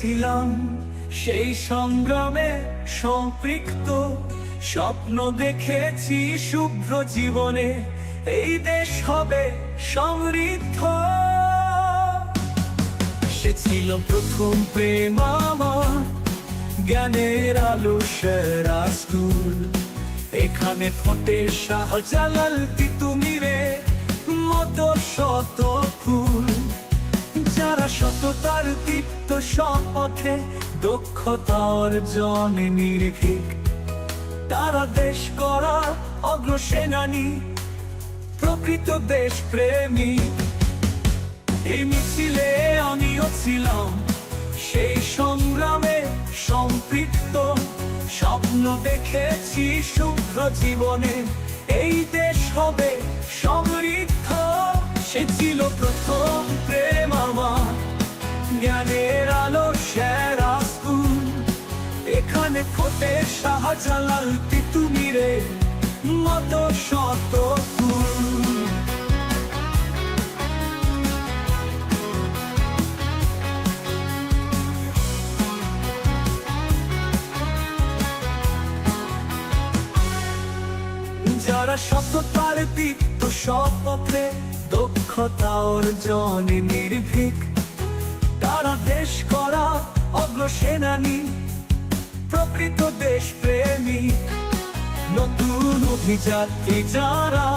ছিলাম। সেই সংগ্রামে সম্পৃক্ত। স্বপ্ন দেখেছি শুভ্র জীবনে। এই দেশ হবে সমৃদ্ধ। সে ছিল প্রথম প্রেম আমার। জ্ঞানের আলো সেরা স্কুল এখানে ফোটে শাহজালাল তিতুমিরে মতো শত ফুল। সততার দীপ্ত শপথে দক্ষতা অর্জনে নির্ভীক। তারা দেশ করা অগ্রসেনানী, প্রকৃত দেশ প্রেমিক এই মিছিলে আমিও ছিলাম, সেই সংগ্রামে সম্পৃক্ত। স্বপ্ন দেখেছি শুভ্র জীবনে, এই দেশ হবে ফোটে শাহজালাল তিতুমিরে মতো শত ফুল যারা সততার দীপ্ত শপথে দক্ষতা অর্জনে নির্ভীক। তারা দেশ করা অগ্রসেনানী প্রকৃত দেশ প্রেমী নতুন অভিযাত্রী যারা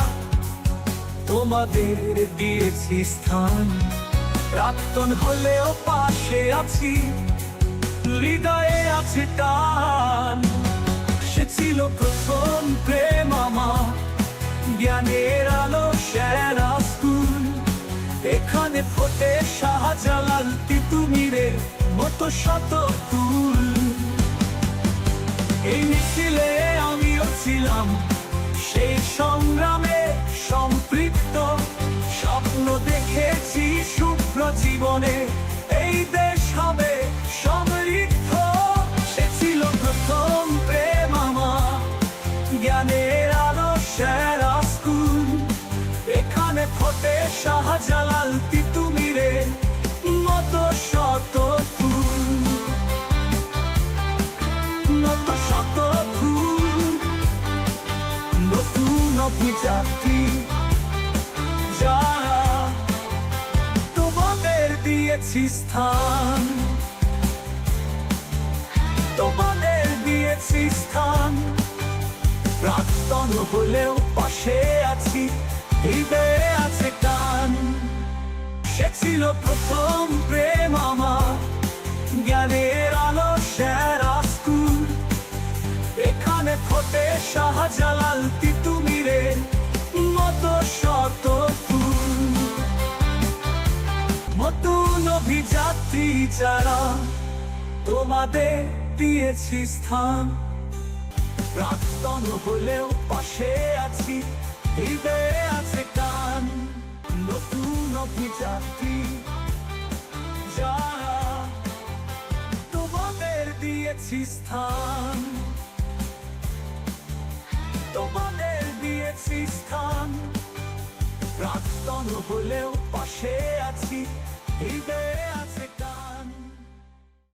তোমাদের দিয়েছি স্থান, প্রাক্তন হলেও পাশে আছি, হৃদয়ে আছে টান। সে ছিল প্রথম প্রেম আমার, জ্ঞানের আলো সেরা স্কুল। এখানে ফোটে শাহজালাল তিতুমিরে মতো শত ফুল। এই মিছিলে আমিও ছিলাম। সেই সংগ্রামে সম্পৃক্ত। স্বপ্ন দেখেছি শুভ্র জীবনে। এই দেশ হবে সমৃদ্ধ। সে ছিল প্রথম প্রেম আমার। জ্ঞানের আলো সেরা এখানে ফোটে শাহজালাল তিতুমিরে মতো শত অভিযাত্রী যারা তোমাদের দিয়েছি স্থান। তোমাদের দিয়েছি স্থান। প্রাক্তন হলেও পাশে আছি, হৃদয়ে আছে টান। সে ছিল প্রথম প্রেম আমার, জ্ঞানের আলো সেরা স্কুল। এখানে ফোটে শাহজালাল তিতুমিরে মতো শত নতুন অভিযাত্রী যারা তোমাদের দিয়েছি স্থান। প্রাক্তন হলেও পাশে আছি, হৃদয়ে আছে টান নতুন অভিযাত্রী যারা তোমাদের দিয়েছি স্থান। তোমাদের দিয়েছি স্থান। প্রাক্তন হলেও পাশে আছি হৃদয়ে আছে